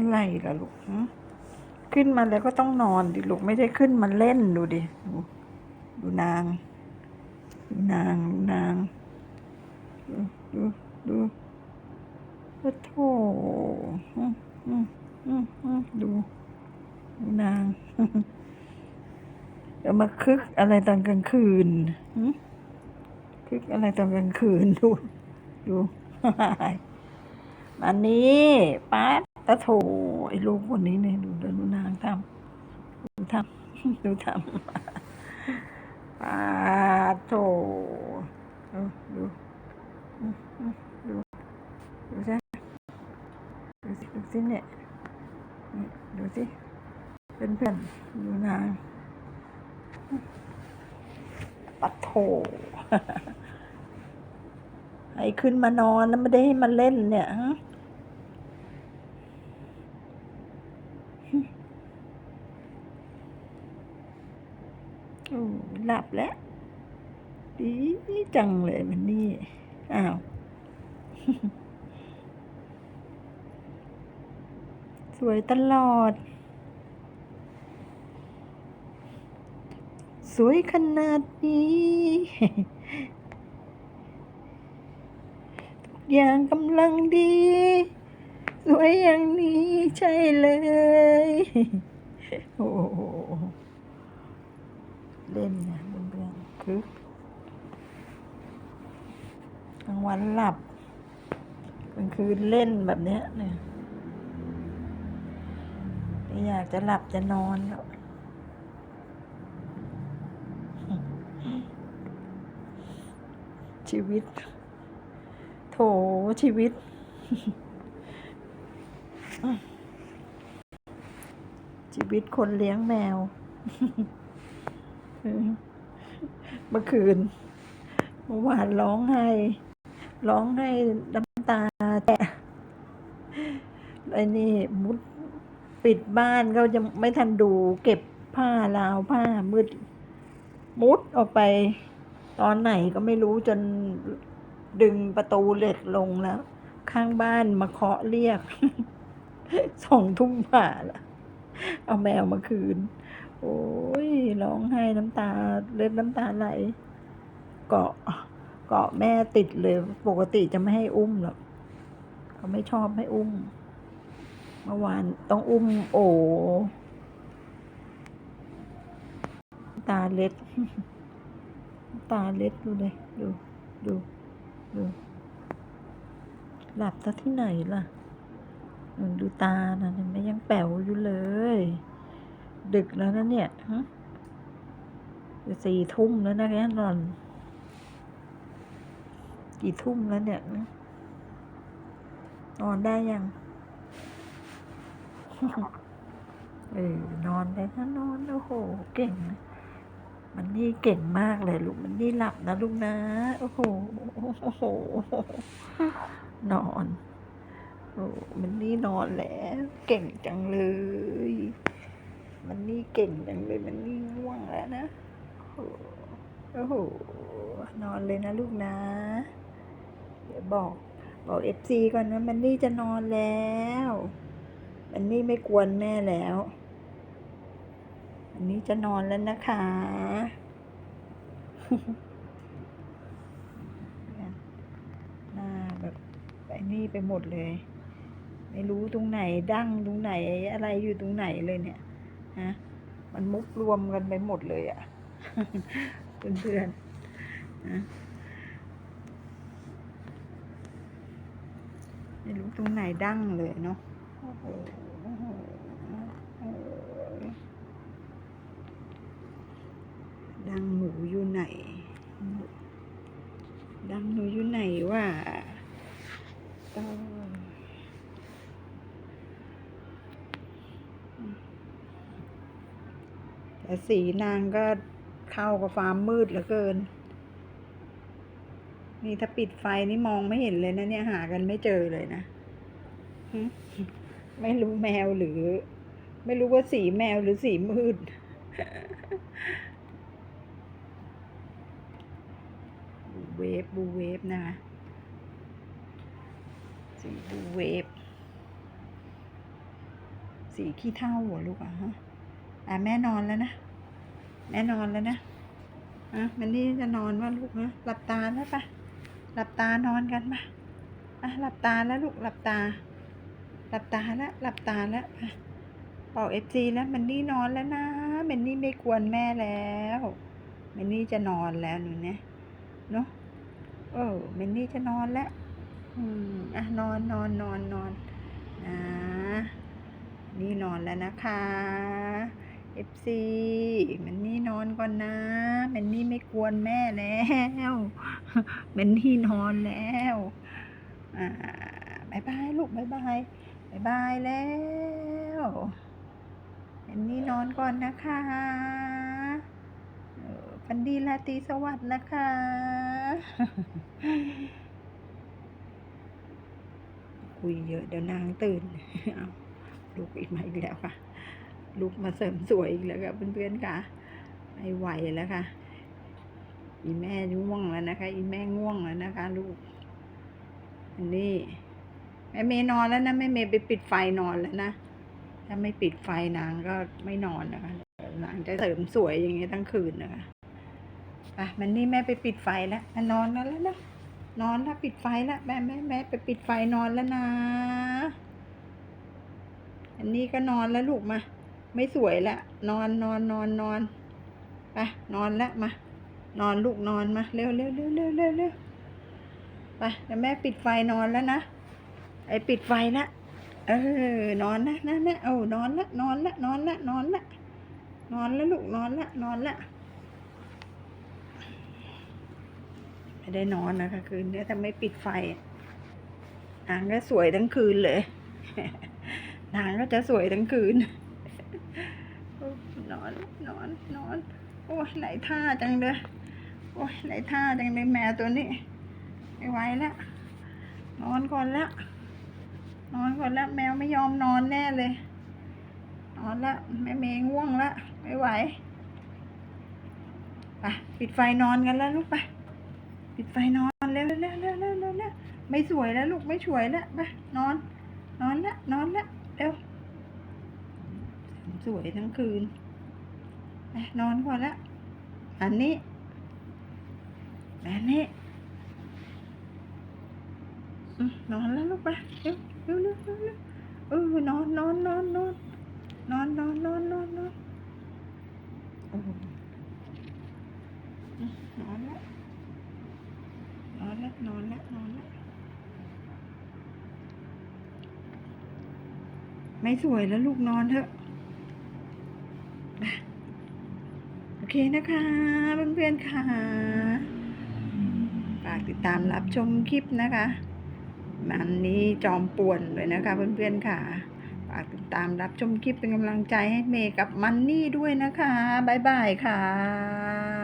อะไรล่ะลูกขึ้นมาแล้วก็ต้องนอนดิลูกไม่ได้ขึ้นมาเล่นดูดิดูนาง ดูนางดูนาง ดูดูดูโอ้โถดู ดูนางเดี๋ยวมาคึกอะไรตอนกลางคืนคึกอะไรตอนกลางคืนดู ดูอันนี้ป้า ตะโถไอ้ลูกคนนี้เนี่ยดูดูนางทำดูทำดูทำปาโถดูดูอืมอืมดูดูสิดูสิดูสิเนี่ยดูสิเพื่อนเพื่อนดูนางปัดโถให้ขึ้นมานอนแล้วไม่ได้ให้มาเล่นเนี่ยฮะ โอ้หลับแล้ว ดีจังเลยมันนี่ อ้าว สวยตลอด สวยขนาดนี้ทุกอย่างกำลังดี สวยอย่างนี้ใช่เลย โอ้โหเล่นนะเพื่อนๆคือกลางวันหลับกลางคืนเล่นแบบเนี้ยเนี่ยไม่อยากจะหลับจะนอนแล้วชีวิต โถชีวิต ชีวิตคนเลี้ยงแมว เมื่อคืนเมื่อวานร้องไห้ ร้องไห้น้ำตาแตะไอ้นี่มุดปิดบ้านก็ยังไม่ทันดูเก็บผ้าราวผ้ามืด มุดออกไปตอนไหนก็ไม่รู้จนดึงประตูเหล็กลงแล้ว ข้างบ้านมาเคาะเรียก สองทุ่มผ่าละเอาแมวมาคืน โอ้ยร้องไห้น้ำตาเล็ดน้ำตาไหล เกาะเกาะแม่ติดเลย ปกติจะไม่ให้อุ้มหรอกเขาไม่ชอบให้อุ้ม เมื่อวานต้องอุ้มโอ้ตาเล็ด ตาเล็ดดูเลย ดู ดู ดู หลับซะที่ไหนล่ะ อืมดูตานะเห็นไหมยังแป๋วอยู่เลย ดึกแล้วนะเนี่ยฮะจะสี่ทุ่มแล้วนะแกนอน กี่ทุ่มแล้วเนี่ยนอนได้ยังเออนอนได้ถ้านอนโอ้โห เก่งนะมันนี่เก่งมากเลยลูกมันนี่หลับนะลูกนะ โอ้โหโอ้โหนอน มันนี่นอนแล้ว เก่งจังเลย มันนี่เก่งจังเลย มันนี่ง่วงแล้วนะ โอ้โห นอนเลยนะลูกนะ เดี๋ยวบอกบอกเอฟซีก่อนนะมันนี่จะนอนแล้ว มันนี่ไม่กวนแม่แล้ว อันนี้จะนอนแล้วนะคะหน้าแบบไอ้นี่ไปหมดเลย ไม่รู้ตรงไหนดั้งตรงไหนอะไรอยู่ตรงไหนเลยเนี่ยฮะมันมุกรวมกันไปหมดเลยอะ่ะเพื่อนๆนะไม่รู้ตรงไหนดั้งเลยเนาะโอ้โหโอ้โหโอ้โหดังหนูอยู่ไหน ดังหนูอยู่ไหนวะเออ แต่สีนางก็เข้ากับฟาร์มมืดเหลือเกิน นี่ถ้าปิดไฟนี่มองไม่เห็นเลยนะเนี่ยหากันไม่เจอเลยนะไม่รู้แมวหรือ ไม่รู้ว่าสีแมวหรือสีมืดบูเวฟบูเวฟนะคะสีบูเวฟสีขี้เท่าหรอลูกอะฮะ อะแม่นอนแล้วนะ แม่นอนแล้วนะ อะมันนี่จะนอนว่าลูกนะหลับตาแล้วปะหลับตานอนกันปะอะหลับตาแล้วลูกหลับตา หลับตาแล้วหลับตาแล้วอะเป่าเอฟซีแล้วมันนี่นอนแล้วนะมันนี่ไม่กวนแม่แล้วมันนี่จะนอนแล้วหนูเนี่ยเนาะเออมันนี่จะนอนแล้ว อืมอะนอนนอนนอนนอนนะนี่นอนแล้วนะคะ เอฟซีมันนี่นอนก่อนนะ มันนี่ไม่กวนแม่แล้ว มันนี่นอนแล้ว อ่าบายบายลูกบายบายบายบายแล้วมันนี่นอนก่อนนะคะเออฝันดีราตีสวัสดิ์นะคะคุยเยอะเดี๋ยวนางตื่น เอาลูกอีกมาอีกแล้วค่ะ ลูกมาเสริมสวยอีกแล้วค่ะเพื่อนๆค่ะไม่ไหวแล้วค่ะ อีแม่ง่วงแล้วนะคะ อีแม่ง่วงแล้วนะคะ ลูก อันนี้แม่เมย์นอนแล้วนะแม่เมย์ไปปิดไฟนอนแล้วนะถ้าไม่ปิดไฟนางก็ไม่นอนนะคะนางจะเสริมสวยอย่างเงี้ยทั้งคืนนะคะอะมันนี่แม่ไปปิดไฟแล้วอะนอนแล้วแล้วนะนอนแล้วปิดไฟแล้วแม่แม่แม่ไปปิดไฟนอนแล้วนะ อันนี้ก็นอนแล้วลูกมา ไม่สวยละนอนนอนนอนนอนไปนอนแล้วมานอนลูกนอนมาเร็วเร็วเร็วเร็วเร็วเร็วไปเดี๋ยวแม่ปิดไฟนอนแล้วนะไอปิดไฟละเออนอนนะนะนะเอานอนละนอนละนอนละนอนละนอนแล้วลูกนอนละนอนละไม่ได้นอนนะคะคืนนี้ถ้าไม่ปิดไฟนางก็สวยทั้งคืนเลยนางก็จะสวยทั้งคืน นอนนอนนอน โอ้ยไหลท่าจังเลยโอ้ยไหลท่าจังเลยแมวตัวนี้ไม่ไหวแล้วนอนก่อนแล้วนอนก่อนแล้วแมวไม่ยอมนอนแน่เลย นอนแล้วแม่เมย์ง่วงแล้วไม่ไหวไปปิดไฟนอนกันแล้วลูกไปปิดไฟนอนเร็วเร็วเร็วเร็วเร็วเร็วเร็วไม่สวยแล้วลูกไม่สวยแล้วไปนอน นอนละนอนละเร็วสวยทั้งคืน นอนก่อนละอันนี้ อันนี้นอนแล้วลูกไปเร็วเร็วเร็วเร็วเร็วเออนอนนอนนอนนอนนอนนอนนอนนอนนอนนอนแล้วนอนแล้วนอนแล้วนอนแล้วไม่สวยแล้วลูกนอนเถอะโอ เคนะคะเพื่อนๆค่ะฝากติดตามรับชมคลิปนะคะมันนี้จอมป่วนเลยนะคะเพื่อนๆค่ะฝากติดตามรับชมคลิปเป็นกำลังใจให้เมย์กับมันนี่ด้วยนะคะ บ๊ายบายค่ะ